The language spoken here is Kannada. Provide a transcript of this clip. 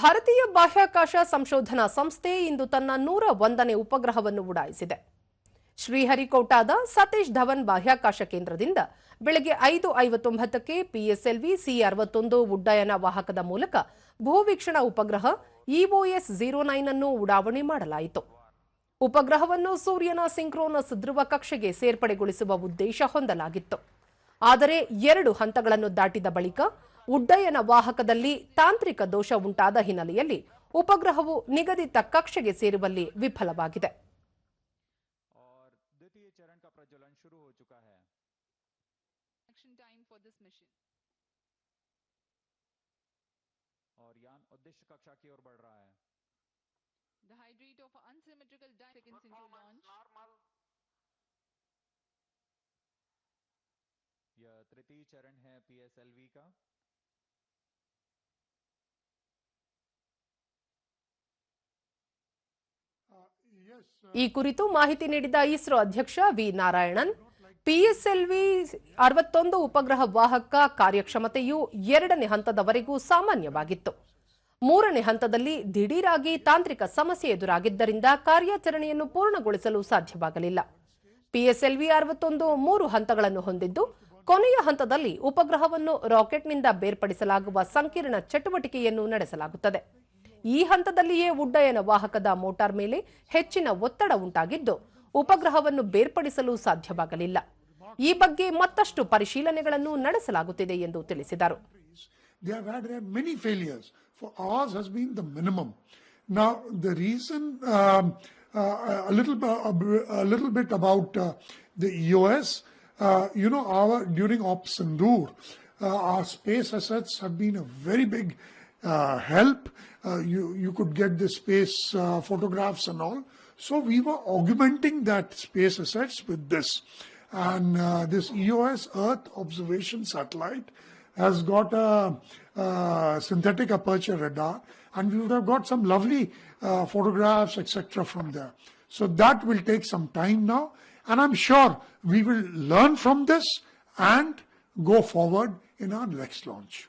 ಭಾರತೀಯ ಬಾಹ್ಯಾಕಾಶ ಸಂಶೋಧನಾ ಸಂಸ್ಥೆ ಇಂದು ತನ್ನ ನೂರ ಒಂದನೇ ಉಪಗ್ರಹವನ್ನು ಉಡಾಯಿಸಿದೆ. ಶ್ರೀಹರಿಕೋಟಾದ ಸತೀಶ್ ಧವನ್ ಬಾಹ್ಯಾಕಾಶ ಕೇಂದ್ರದಿಂದ ಬೆಳಗ್ಗೆ ಐದು ಐವತ್ತೊಂಬತ್ತಕ್ಕೆ ಪಿಎಸ್ಎಲ್ವಿ ಸಿ ಅರವತ್ತೊಂದು ಉಡ್ಡಯನ ವಾಹಕದ ಮೂಲಕ ಭೂವೀಕ್ಷಣಾ ಉಪಗ್ರಹ ಇಒಎಸ್ ಜೀರೋ ನೈನ್ ಅನ್ನು ಉಡಾವಣೆ ಮಾಡಲಾಯಿತು. ಉಪಗ್ರಹವನ್ನು ಸೂರ್ಯನ ಸಿಂಕ್ರೋನಸ್ ಧ್ರುವ ಕಕ್ಷೆಗೆ ಸೇರ್ಪಡೆಗೊಳಿಸುವ ಉದ್ದೇಶ ಹೊಂದಲಾಗಿತ್ತು. ಆದರೆ ಎರಡು ಹಂತಗಳನ್ನು ದಾಟಿದ ಬಳಿಕ ಉಡ್ಡಯನ ವಾಹಕದಲ್ಲಿ ತಾಂತ್ರಿಕ ದೋಷ ಉಂಟಾದ ಹಿನ್ನೆಲೆಯಲ್ಲಿ ಉಪಗ್ರಹವು ನಿಗದಿತ ಕಕ್ಷೆಗೆ ಸೇರುವಲ್ಲಿ ವಿಫಲವಾಗಿದೆ और द्वितीय चरण का प्रज्वलन ಈ ಕುರಿತು ಮಾಹಿತಿ ನೀಡಿದ ಇಸ್ರೋ ಅಧ್ಯಕ್ಷ ವಿ ನಾರಾಯಣನ್, ಪಿಎಸ್ಎಲ್ವಿ ಅರವತ್ತೊಂದು ಉಪಗ್ರಹ ವಾಹಕ ಕಾರ್ಯಕ್ಷಮತೆಯು ಎರಡನೇ ಹಂತದವರೆಗೂ ಸಾಮಾನ್ಯವಾಗಿತ್ತು. ಮೂರನೇ ಹಂತದಲ್ಲಿ ದಿಢೀರಾಗಿ ತಾಂತ್ರಿಕ ಸಮಸ್ಯೆ ಎದುರಾಗಿದ್ದರಿಂದ ಕಾರ್ಯಾಚರಣೆಯನ್ನು ಪೂರ್ಣಗೊಳಿಸಲು ಸಾಧ್ಯವಾಗಲಿಲ್ಲ. ಪಿಎಸ್ಎಲ್ವಿ ಅರವತ್ತೊಂದು ಮೂರು ಹಂತಗಳನ್ನು ಹೊಂದಿದ್ದು, ಕೊನೆಯ ಹಂತದಲ್ಲಿ ಉಪಗ್ರಹವನ್ನು ರಾಕೆಟ್ನಿಂದ ಬೇರ್ಪಡಿಸಲಾಗುವ ಸಂಕೀರ್ಣ ಚಟುವಟಿಕೆಯನ್ನು ನಡೆಸಲಾಗುತ್ತದೆ. ಈ ಹಂತದಲ್ಲಿಯೇ ಉಡ್ಡಯನ ವಾಹಕದ ಮೋಟಾರ್ ಮೇಲೆ ಹೆಚ್ಚಿನ ಒತ್ತಡ ಉಂಟಾಗಿದ್ದು ಉಪಗ್ರಹವನ್ನು ಬೇರ್ಪಡಿಸಲು ಸಾಧ್ಯವಾಗಲಿಲ್ಲ ಈ ಬಗ್ಗೆ ಮತ್ತಷ್ಟು ಪರಿಶೀಲನೆಗಳನ್ನು ನಡೆಸಲಾಗುತ್ತಿದೆ ಎಂದು ತಿಳಿಸಿದರು uh, um, uh, uh. Uh, during Op uh, our space assets have been a very big uh, help. Uh, you you could get the space uh, photographs and all. So we were augmenting that space assets with this, and uh, this EOS Earth observation satellite has got a, uh synthetic aperture radar, and we would have got some lovely uh, photographs, etc., from there. So that will take some time now, and I'm sure we will learn from this and go forward in our next launch.